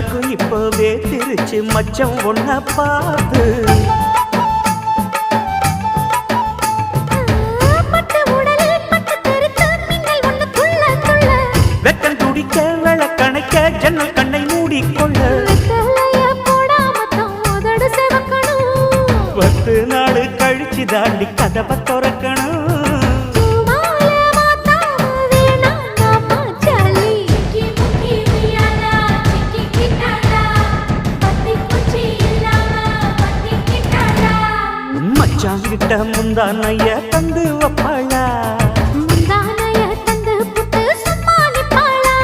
எனக்கும் இப்பவே திருச்சி மச்சம் ஒன்ன பார்த்து. வெக்கம் துடிக்க விளக்கணைக்க ஜன்னல் கண்ணை மூடிக்கொள்ள. பத்து நாள் கழிச்சு தாண்டி கதவை திறக்கணும். மச்சாங்கிட்ட முந்தானைய தந்து வப்பாளா? முந்தானைய தந்து புட்டு சும்மா நிப்பாளா